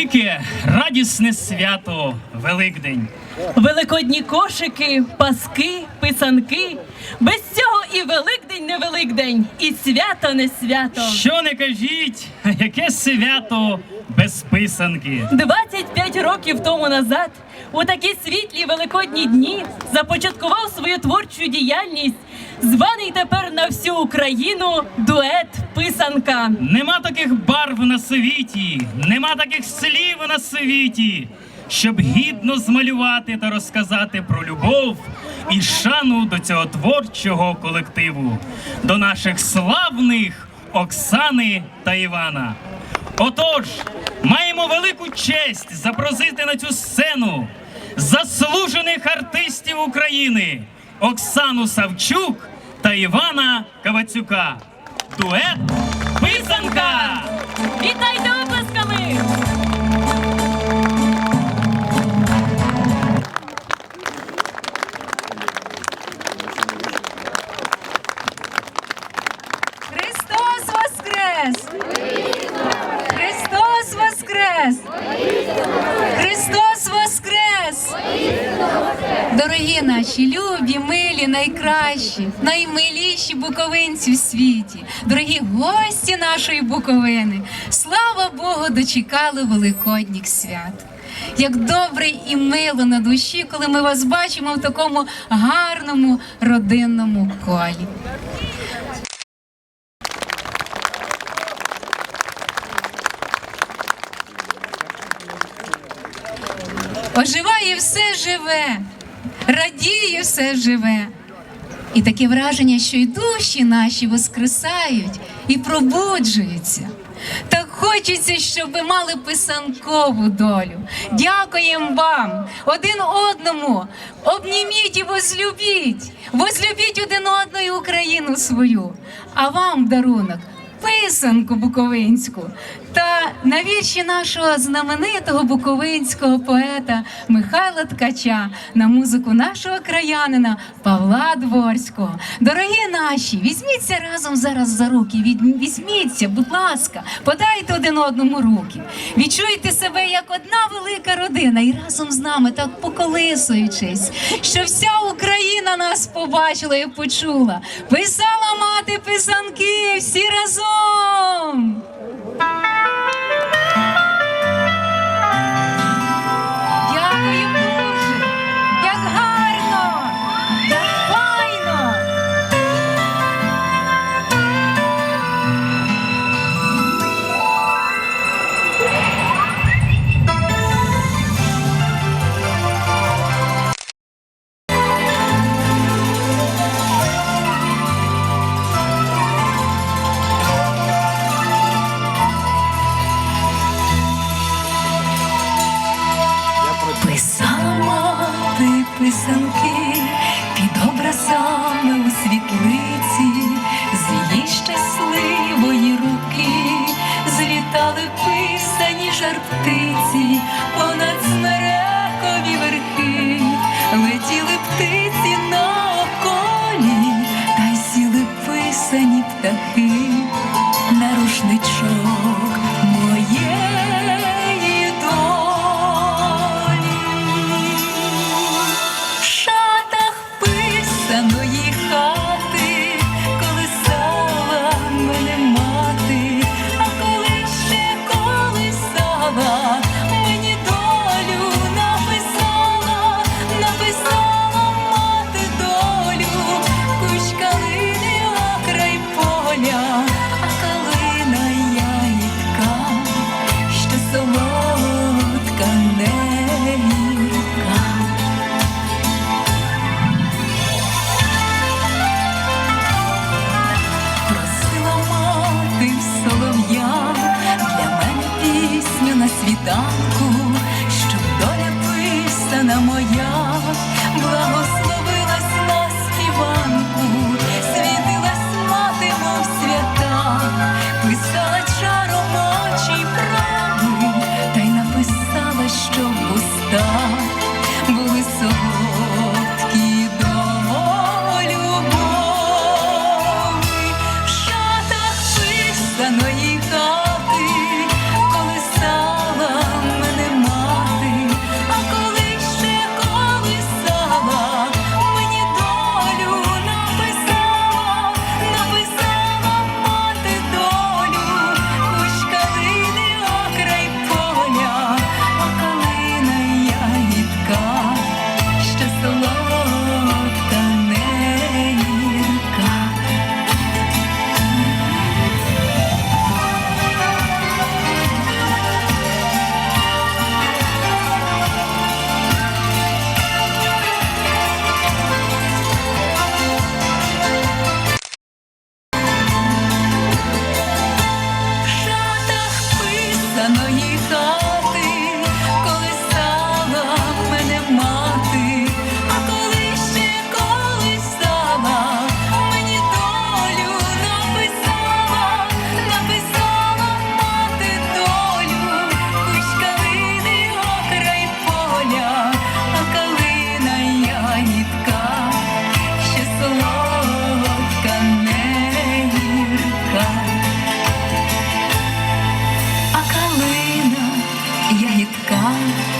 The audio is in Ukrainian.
велике радісне свято Великдень. Великодні кошики, паски, писанки. Без цього і Великдень не Великдень, і свято не свято. Що не кажіть, яке свято без писанки. 25 років тому назад, у такі світлі великодні дні, започаткував свою творчу діяльність, званий тепер на всю Україну дует Писанка. Нема таких барв на світі, нема таких слів на світі, щоб гідно змалювати та розказати про любов і шану до цього творчого колективу, до наших славних Оксани та Івана. Отож, маємо велику честь запросити на цю сцену заслужених артистів України Оксану Савчук та Івана Кавацюка. Дует Писанка! Вітайте Христос Воскрес! Дорогі наші, любі, милі, найкращі, наймиліші буковинці в світі, дорогі гості нашої Буковини, слава Богу, дочекали великодніх свят. Як добре і мило на душі, коли ми вас бачимо в такому гарному родинному колі. Оживає все живе, радіє все живе. І таке враження, що й душі наші воскресають і пробуджуються. Так хочеться, щоб ви мали писанкову долю. Дякуємо вам, один одному. Обніміть і возлюбіть, возлюбіть один одну Україну свою. А вам дарунок писанку буковинську та на вірші нашого знаменитого буковинського поета Михайла Ткача на музику нашого краянина Павла Дворського. Дорогі наші, візьміться разом зараз за руки. Візьміться, будь ласка, подайте один одному руки. Відчуйте себе як одна велика родина і разом з нами, так поколисуючись, що вся Україна нас побачила і почула. Писала мати писанки всі разом. Писані жарптиці понад смерекові верхи, летіли птиці на околі, та й сіли писані птахи. На рушничок Thank you.